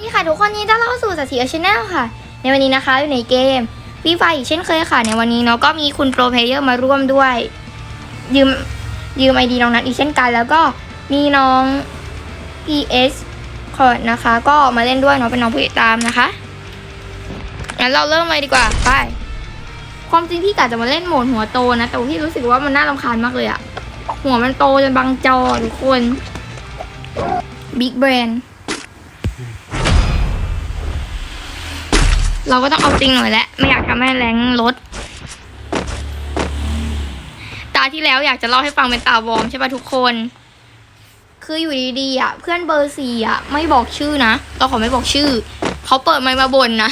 ดีค่ะทุกคนนดีต้อนรับเข้าสู่สัตว์สีชแนลค่ะ ในวันนี้นะคะอยู่ในเกมฟีไฟอีกเช่นเคยค่ะ ในวันนี้เนาะก็มีคุณโปรเพลเยอร์มาร่วมด้วย ยืมยืมไอดีน้องนัทอีกเช่นกัน แล้วก็มีน้อง PS คอร์ดนะคะ ก็มาเล่นด้วยเนาะเป็นน้องผู้ติดตามนะคะงั้นเราเริ่มเลยดีกว่าไปความจริงพี่กะจะมาเล่นโหมดหัวโตนะแต่พี่รู้สึกว่ามันน่ารำคาญมากเลยอะหัวมันโตจนบังจอทุกคนบิ๊กแบรน เราก็ต้องเอาจริงหน่อยแหละไม่อยากทำให้แรงลด ตาที่แล้วอยากจะเล่าให้ฟังเป็นตาวอมใช่ป่ะทุกคน คืออยู่ดีๆอะเพื่อนเบอร์สี่อะ ไม่บอกชื่อนะเราขอไม่บอกชื่อ เขาเปิดไมค์มาบ่นนะ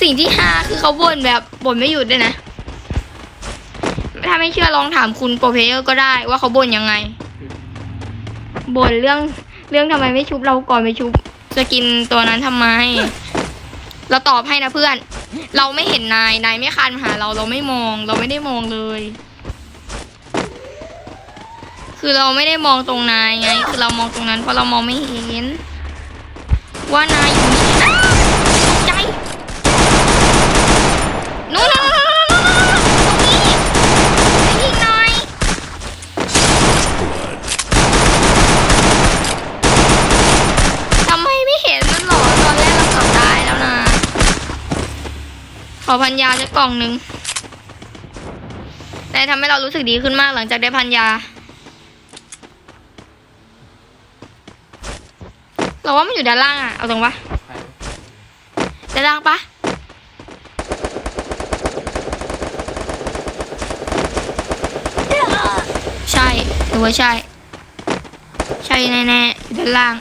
สิ่งที่ห้าคือเขาบ่นแบบบ่นไม่หยุดเลยนะ ถ้าไม่เชื่อลองถามคุณโปรเพเยอร์ก็ได้ว่าเขาบ่นยังไงบ่นเรื่องเรื่องทำไมไม่ชุบเราก่อนไปชุบ จะกินตัวนั้นทำไม เราตอบให้นะเพื่อน เราไม่เห็นนาย นายไม่คานมาหาเราเราไม่มอง เราไม่ได้มองเลย คือเราไม่ได้มองตรงนายไง คือเรามองตรงนั้นเพราะเรามองไม่เห็น ว่านายอยู่นี่อ้าวตกใจ นู่นนู่นนู่นนู่นนู่นนู่นตรงนี้ยิงหน่อย ทำไมไม่เห็นมันหรอตอนแรกเราเกือบตายแล้วนะ ข อพันยาจะกล่องหนึ่งแต่ทำให้เรารู้สึกดีขึ้นมากหลังจากได้พันยา เราว่ามันอยู่ด้านล่างอะเอาตรงปะด้านล่างปะใช่หรือว่าใช่ ใช่แน่ๆอยู่ด้านล่าง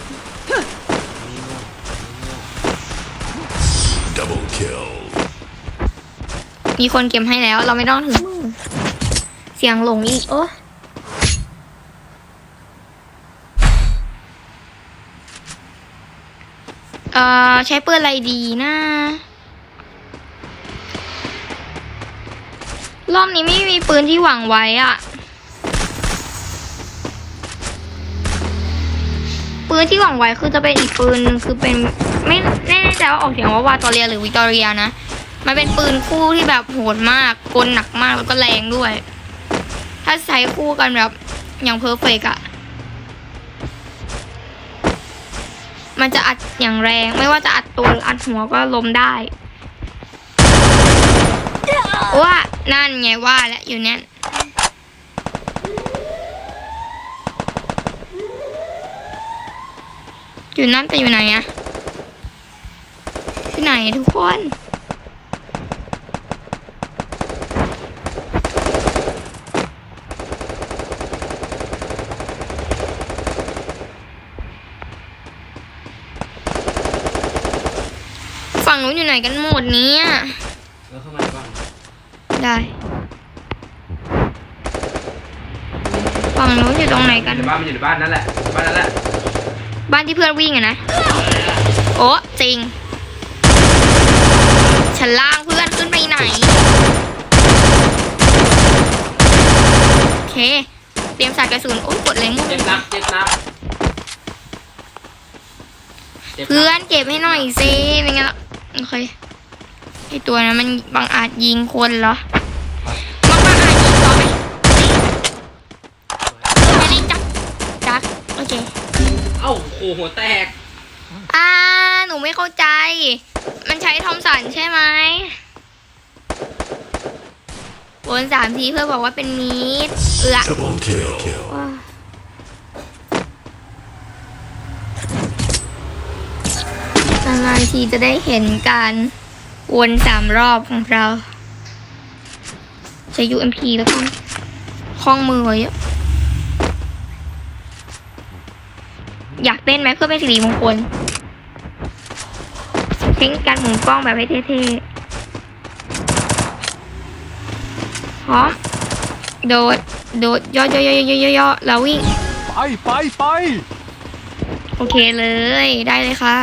มีคนเก็บให้แล้ว เราไม่ต้องถึงมือเสียงหลงอีกโอ้เอ่อใช้ปืนอะไรดีนะรอบนี้ไม่มีปืนที่หวังไว้อะปืนที่หวังไว้คือจะเป็นอีกปืนนึงคือเป็นไม่แน่ใจว่าออกเสียงว่าวาตอเรียหรือวิตอเรียนะ มันเป็นปืนคู่ที่แบบโหดมากกลหนักมากแล้วก็แรงด้วย ถ้าใช้คู่กันแบบอย่างเพอร์เฟกอะมันจะอัดอย่างแรง ไม่ว่าจะอัดตัวหรืออัดหัวก็ล้มได้ว่านั่นไงว่าแล้วอยู่เนี่ยอยู่นั่นแต่อยู่ไหนอะที่ไหนทุกคน อยู่ไหนกันหมดเนี้ยแล้วเข้ามาก่อนได้ฝั่งนู้นอยู่ตรงไหนกัน อยู่ในบ้านมันอยู่ในบ้านนั่นแหละ บ้านนั่นแหละ บ้านที่เพื่อนวิ่งอะนะ โอ้จริง ชั้นล่างเพื่อนขึ้นไปไหน โอเค เตรียมใส่กระสุน โอ้ยกดเลยมั่วเจ็บนักเจ็บนักจ็บกเพื่อนเก็บให้หน่อยสิไม่งั้นละ โอเคไอตัวนั้นมันบังอาจยิงคนเหรอมันบังอาจยิงต่อไหมไม่ได้จับจักโอเคเอ้าโอ้โหหัวแตก อ่าหนูไม่เข้าใจ มันใช้ทอมสันใช่ไหมวนสามทีเพื่อบอกว่าเป็นมีดเอือ Double kill. ว้า นานๆทีจะได้เห็นการวนสามรอบของเรา ใช้ UMP แล้วกันคล้องมือไว้อะอยากเต้นไหมเพื่อเป็นสิริมงคลเทคนิคการหมุนกล้องแบบให้เท่ๆพร้อมโดด โดดย่อย่อย่อย่อย่อย่อแล้ววิ่ง ไปไปไปโอเคเลย ได้เลยค่ะ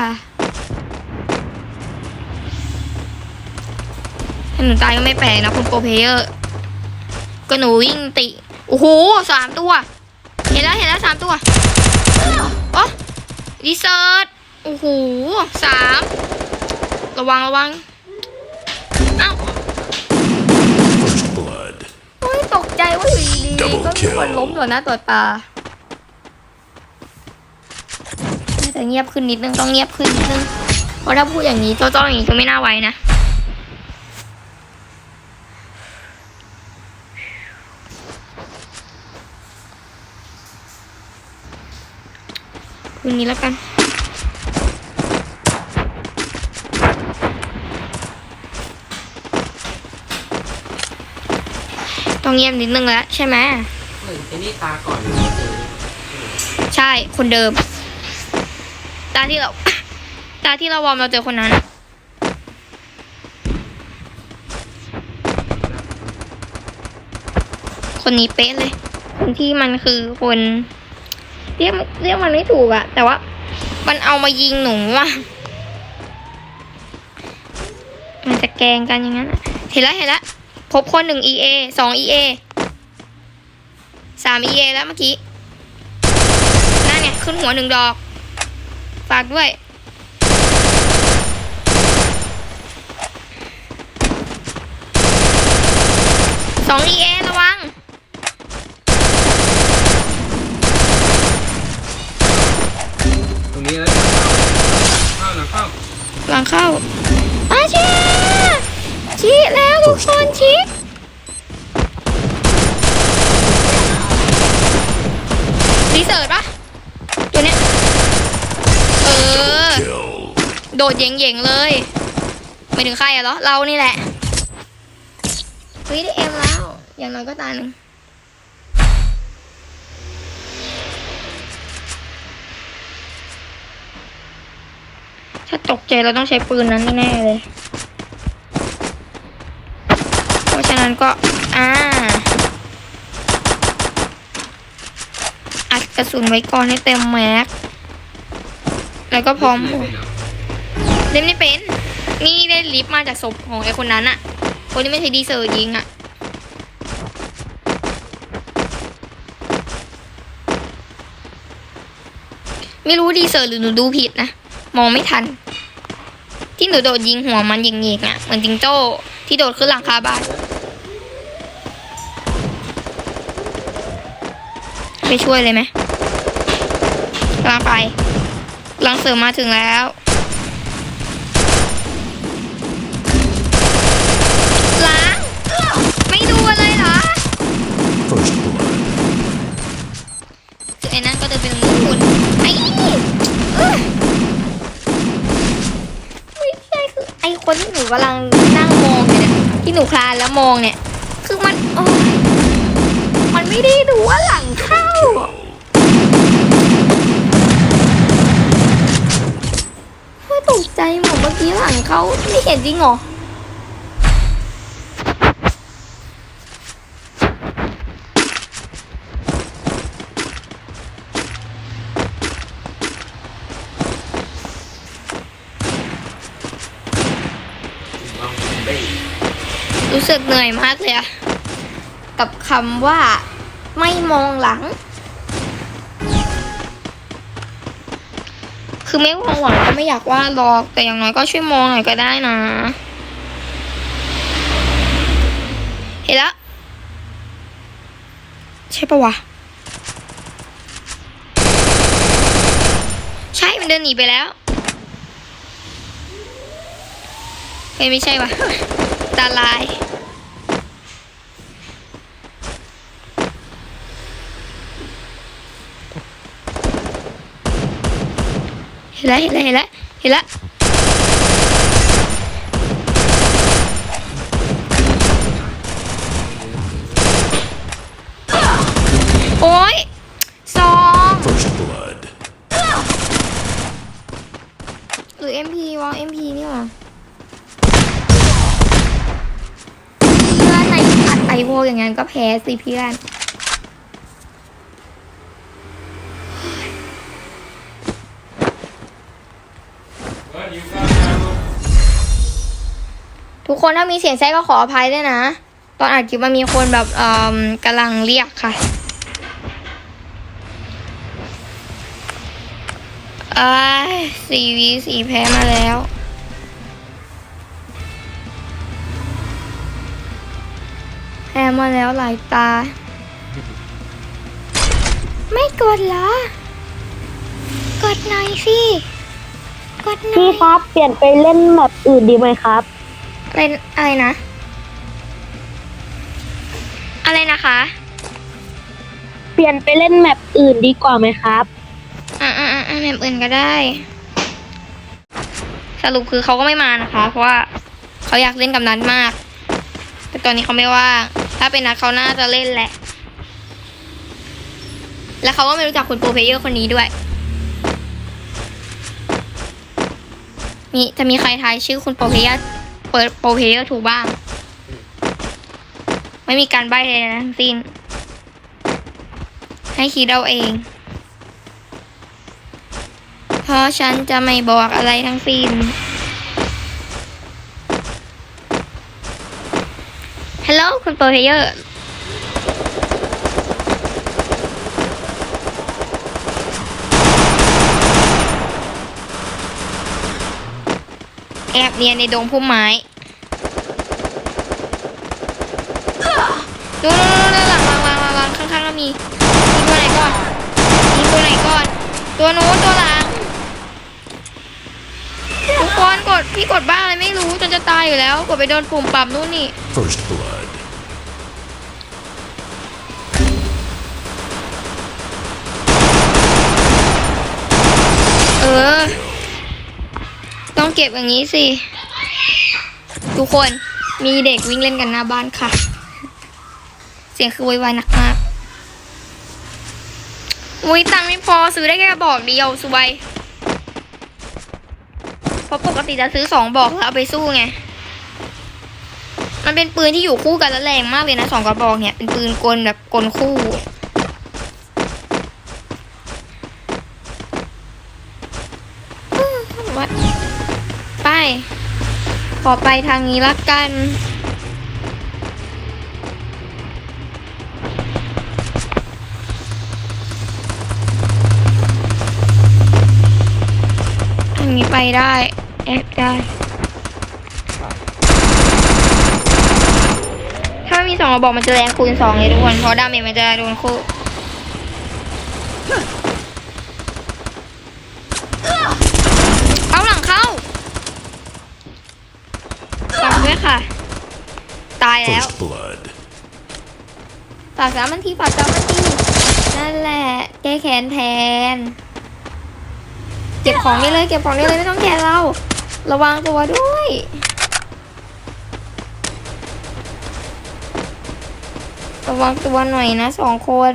ถ้าหนูตายก็ไม่แปลกนะคุณโปรเพลเยอร์ก็หนูวิ่งติโอ้โหสามตัว เห็นแล้วเห็นแล้วสามตัวโอ้รีเซิร์ชโอ้โหสามระวังระวังเอ้า First blood. โอ้ยตกใจว่าอยู่ดีๆ Double ก็มีคน kill ล้มต่อหน้าต่อตาแต่เงียบขึ้นนิดนึงต้องเงียบขึ้นนิดนึงเพราะถ้าพูดอย่างนี้เจ้าๆอย่างนี้ก็ไม่น่าไว้นะ คืนนี้แล้วกัน ต้องเงียบนิดนึงแล้วใช่ไหมเหมือนไอ้นี่ตาก่อนใช่คนเดิม ตาที่เรา ตาที่เราวอร์มเราเจอคนนั้นคนนี้เป๊ะเลย คนที่มันคือคน เรียกเรียกมันไม่ถูกอะแต่ว่ามันเอามายิงหนูอะมันจะแกงกันอย่างนั้นเห็นแล้วเห็นแล้วพบคนหนึ่ง EA สอง EA สาม EA แล้วเมื่อกี้นั่นไงขึ้นหัวหนึ่งดอก ฝากด้วย สอง EA ระวังตรงนี้เลยเข้าหลังเข้า ห ลังเข้าอาเชีชี้แล้วทุกคนชี้รีเสิร์ชปะตัวเนี้ย เออ Kill. โดดเหย่งๆเลยไม่ถึงใครอะเหรอ เรานี่แหละเฮ้ยได้เอ็มแล้ว อย่างน้อยก็ตาหนึ่ง ถ้าต กใจเราต้องใช้ปืนนั้นแน่เลย เพราะฉะนั้นก็ อ่า อัดกระสุนไว้ก่อนให้เต็มแม็ก แล้วก็พร้อมเป็นเหรอเล่นไม่เป็น นี่ได้ลิฟต์มาจากศพของไอ้คนนั้นอะคนที่ไม่ใช่ดีเซอร์ยิงอะไม่รู้ดีเซอร์หรือหนูดูผิดนะ มองไม่ทัน ที่หนูโดดยิงหัวมันยิงๆอะเหมือนจิงโจ้ ที่โดดขึ้นหลังคาบ้านไปช่วยเลยไหมกำลังไปกำลังเสริมมาถึงแล้ว ล้าง ไม่ดูอะไรเหรอ First blood. ไอ้นั่นก็เดินไปตรงนู้นไอ้เอ้ยไม่ใช่คือไอ้คนที่หนู กำลังนั่งมองอยู่เนี่ยที่หนูคลานแล้วมองเนี่ย คือมันโอ้ยมันไม่ได้ดูว่าหลังเข้าเฮ้ยตกใจหมดเมื่อกี้หลังเขาไม่เห็นจริงเหรอ ลองเบ้ง รู้สึกเหนื่อยมากเลยอะกับคำว่า ไม่มองหลัง คือไม่มองหลังก็ไม่อยากว่าหรอก แต่อย่างน้อยก็ช่วยมองหน่อยก็ได้นะ เห็นแล้ว ใช่ปะวะ ใช่มันเดินหนีไปแล้วเฮ้ยไม่ใช่วะตาลาย ห็นแล้วเห็นแล้วเห็นแล้วเห็นแล้วโอ้ยสอง First blood. หรือ MP วะ MP นี่หว่าเพื่อนในอัดไอโวอย่างนั้นก็แพ้สิเพื่อน ทุกคนถ้ามีเสียงแทรกก็ขออภัยด้วยนะ ตอนอัดคลิปมันมีคนแบบเอ่อกำลังเรียกค่ะอ้ายสี่วีสี่แพ้มาแล้ว แพ้มาแล้วหลายตา ไม่กดเหรอ กดหน่อยสิ กดหน่พี่ครับ เปลี่ยนไปเล่นแมปอื่นดีไหมครับ อะไรอะไรนะ อะไรนะคะ เปลี่ยนไปเล่นแมปอื่นดีกว่าไหมครับ อ่าอ่าอ่าแบบอื่นก็ได้ สรุปคือเขาก็ไม่มานะคะ เพราะว่าเขาอยากเล่นกับนัดมาก แต่ตอนนี้เขาไม่ว่างถ้าเป็นนัดเขาน่าจะเล่นแหละ แล้วเขาก็ไม่รู้จักคุณโปรเพลเยอร์คนนี้ด้วยมีจะมีใครทายชื่อคุณโปรเพลเยอร์ เปิดโปรเพลเยอร์ถูกบ้าง ไม่มีการใบ้เลยนะทั้งสิ้น ให้คิดเอาเอง เพราะฉันจะไม่บอกอะไรทั้งสิ้นฮัลโหลคุณโปรเพเยอร์ แอบเนียนในดงพุ่มไม้ดูดูดูหลังวางวางวางวางข้างๆก็มีมีตัวไหนก่อนมีตัวไหนก่อน ตัวนู้นตัวหลังทุกคนกดพี่กดบ้าอะไรไม่รู้จนจะตายอยู่แล้ว กดไปโดนปุ่มปรับนู่นนี่ First blood. เออ ต้องเก็บอย่างนี้สิ ทุกคนมีเด็กวิ่งเล่นกันหน้าบ้านค่ะ เสียงคือไวายหนักมากอุ้ยตังไม่พอซื้อได้แค่กระบอกเดียวสวยเพราะปกติจะซื้อสองบอกแล้วเอาไปสู้ไง มันเป็นปืนที่อยู่คู่กันแล้วแรงมากเลยนะสองกระบอกเนี่ย เป็นปืนกลแบบกลคู่ ขอไปทางนี้ละกัน ทางนี้ไปได้แอบได้ ถ้ามีสองกระบอกมันจะแรงคูณสองเลยทุกคน เพราะดาเมจมันจะโดนคู่ เข้าหลังเข้าฟังด้วยค่ะ ตาย แล้ว First blood. ฝากสามันทีฝากสามันทีนั่นแหละแก้แค้นแทน เก็บของได้เลย เก็บของได้เลยไม่ต้องแคร์เรา ระวังตัวด้วย ระวังตัวหน่อยนะสองคน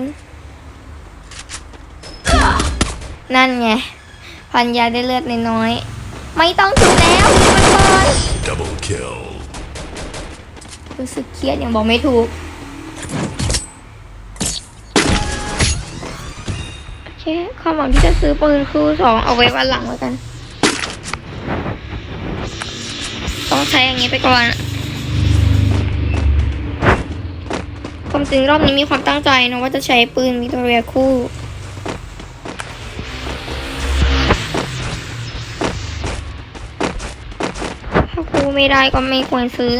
นั่นไง พันยาได้เลือดน้อยๆไม่ต้องจุดแล้วมันก่อน Double kill. รู้สึกเครียดอยังบอกไม่ถูก โอเคความหวังที่จะซื้อปืนคือสองเอาไว้วันหลังแล้วกัน ต้องใช้อย่างนี้ไปก่อนความจริงรอบนี้มีความตั้งใจนะว่าจะใช้ปืนวิตเรียคู่ถ้าคู่ไม่ได้ก็ไม่ควรซื้อ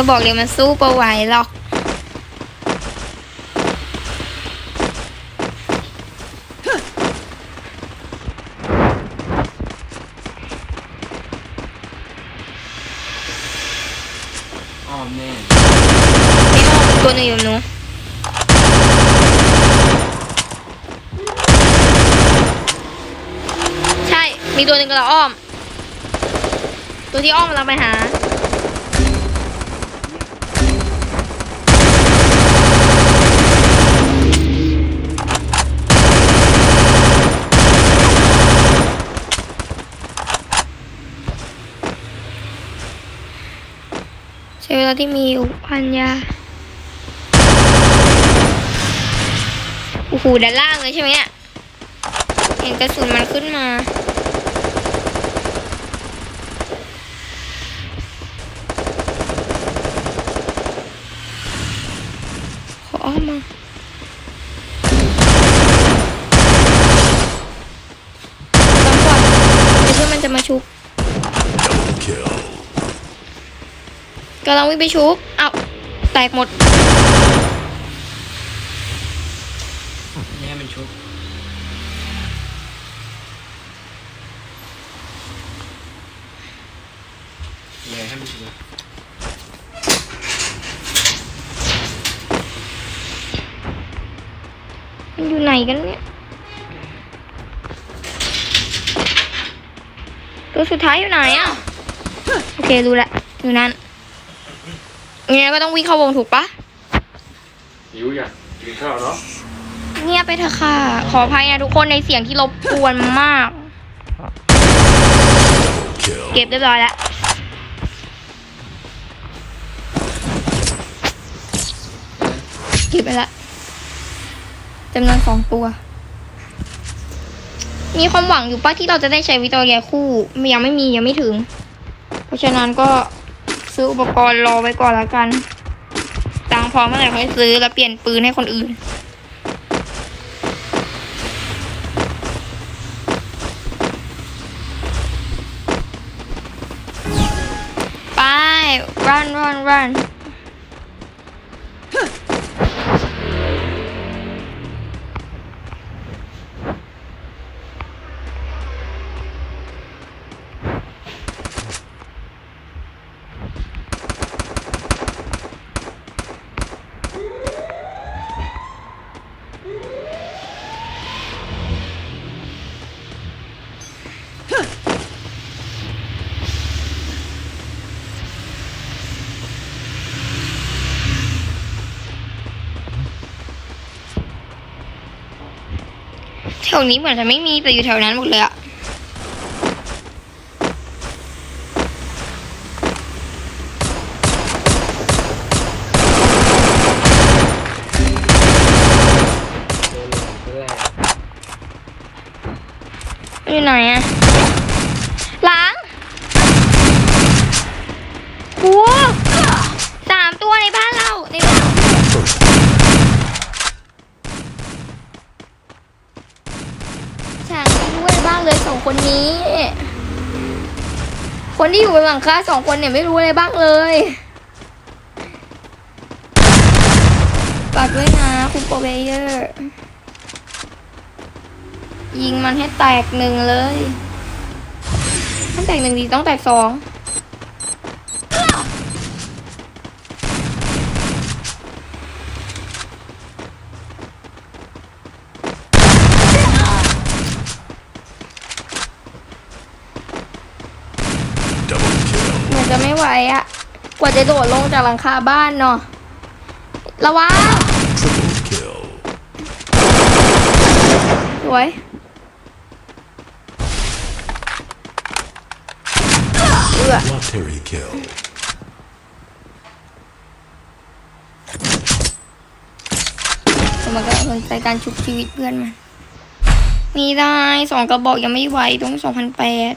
ก็บอกเลยมันสู้ประไหวหรอก อ้อมแน่ไม่ออกตัวหนึ่งอยู่หนูใช่ มีตัวหนึ่งกำลังอ้อม ตัวที่อ้อมกำลังไปหา เวลาที่มีอุปันยาโอ้โหด้านล่างเลยใช่ไหมเนี่ยเห็นกระสุนมันขึ้นมา ขออ้อมมา จะมาชุบ Double kill. กำลังวิ่งไปชุบเอาวแตกหมดนี่ให้มันชุบเลยให้มันชุบมันอยู่ไหนกันเนี่ย ตัวสุดท้ายอยู่ไหนอะ โอเครู้ละ อยู่นั่น งั้นก็ต้องวิ่งเข้าวงถูกปะหิวอยากกินข้าวเนาะเงียบไปเถอะค่ะ ขออภัยนะทุกคนในเสียงที่รบกวนมาก Kill. เก็บเรียบร้อยแล้วเก็บไปละจำนวนสองตัว มีความหวังอยู่ป้าที่เราจะได้ใช้วิตอเรียคู่ยังไม่มียังไม่ถึง เพราะฉะนั้นก็ ซื้ออุปกรณ์รอไว้ก่อนแล้วกันตังพร้อเมื่อไหร่ค่อยซื้อแล้วเปลี่ยนปืนให้คนอื่น ไป run run run ตรงนี้เหมือนจะไม่มีแต่อยู่แถวนั้นหมดเลยอะ โดนหลอกไปแรกอยู่ไหนอะหลังโอ้สามตัวในบ้านเรา ในบ้าน ฉันไม่รู้ องเลยสองคนนี้ คนที่อยู่บนหลังคาสองคนเนี่ยไม่รู้อะไรบ้างเลยฝากด้วยนะ คุณโปรเบเยอร์ยิงมันให้แตกหนึ่งเลยต้องแตกหนึ่งดีต้องแตกสอง Double kill. เหมือนจะ ไม่ไหวอะกว่าจะโดดลงจากหลังคาบ้านเนาะระวัง Triple kill. สวยเอือ Quateri kill. แต่มันก็สนใจการชุบชีวิตเพื่อนมันนี่ได้สองกระบอกยังไม่ไหวต้องสองพันแปด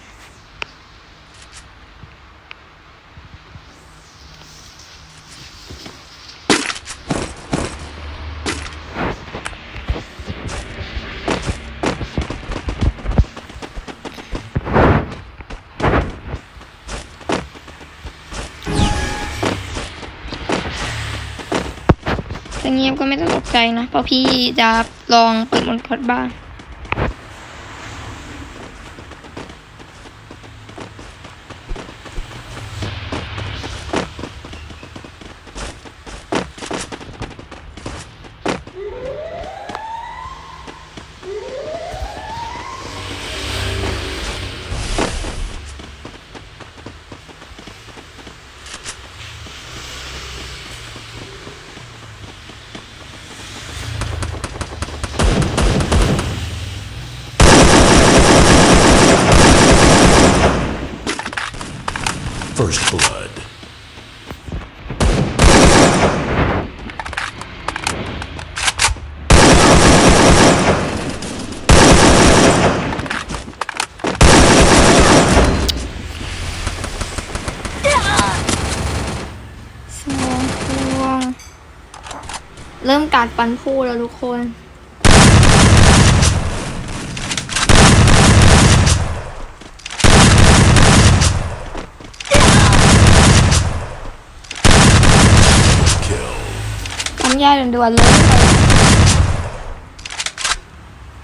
เงียบก็ไม่ต้องตกใจนะ เพราะพี่จะลองเปิดมอนคอดบ้าง blood. สองพวเริ่มการฟันพูแล้วทุกคน Double แย่ด่วนๆเลย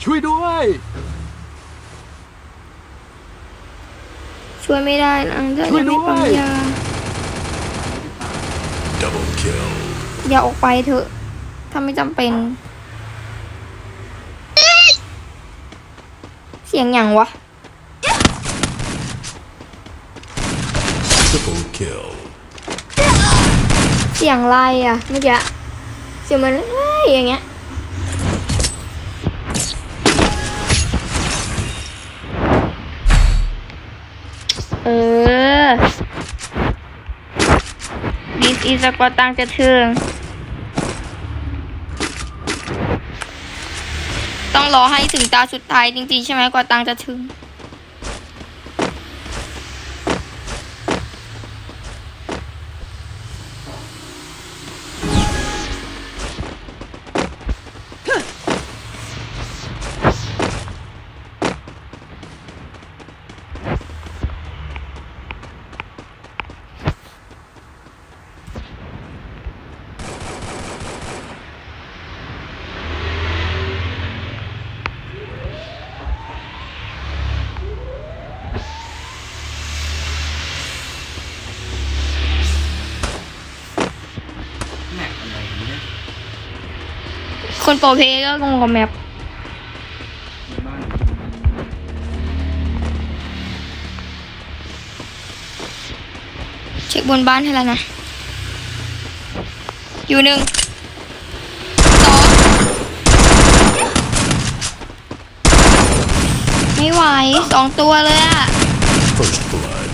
ช่วยด้วย ช่วยไม่ได้นะถ้าช่วยยังไม่ปั๊มด้วยยา Double kill. อย่าออกไปเถอะ ถ้าไม่จำเป็น เสียงอย่างวะ Triple kill. เสียงอะไรอะเมื่อกี้ เสียงมันเฮ้ยอย่างเงี้ยเออ this is a กว่าตังจะถึงต้องรอให้ถึงตาสุดท้ายจริงๆ ใช่ไหมกว่าตังจะถึง คนโปรเพล่ก็งงกับแมปเช็คบนบ้านให้แล้วนะ อยู่หนึ่งสองไม่ไหวสองตัวเลยอะ First blood.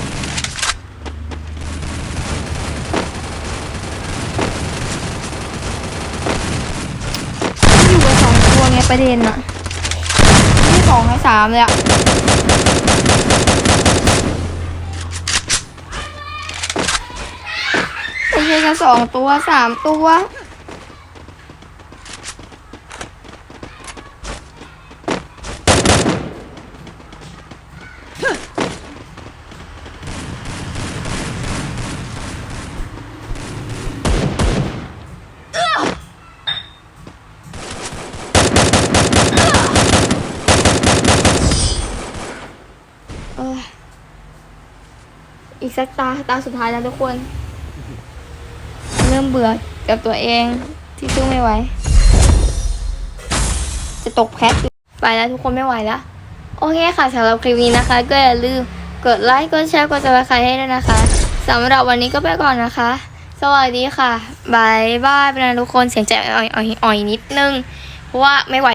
อยู่กับสองตัวไง ประเด็นอะที่สองให้สามเลยอะไม่ใช่แค่สองตัวสามตัว สักตาตาสุดท้ายแล้วทุกคน เริ่มเบื่อกับตัวเองที่สู้ไม่ไหว จะตกแพ็คไปแล้วทุกคนไม่ไหวแล้ว โอเคค่ะสำหรับคลิปนี้นะคะ ก็อย่าลืมกดไลค์กดแชร์กดซับสไครให้ด้วยนะคะสำหรับวันนี้ก็ไปก่อนนะคะ สวัสดีค่ะบายบายไปนะทุกคนเสียงใจอ่อยอ่อยๆนิดนึง เพราะว่าไม่ไหว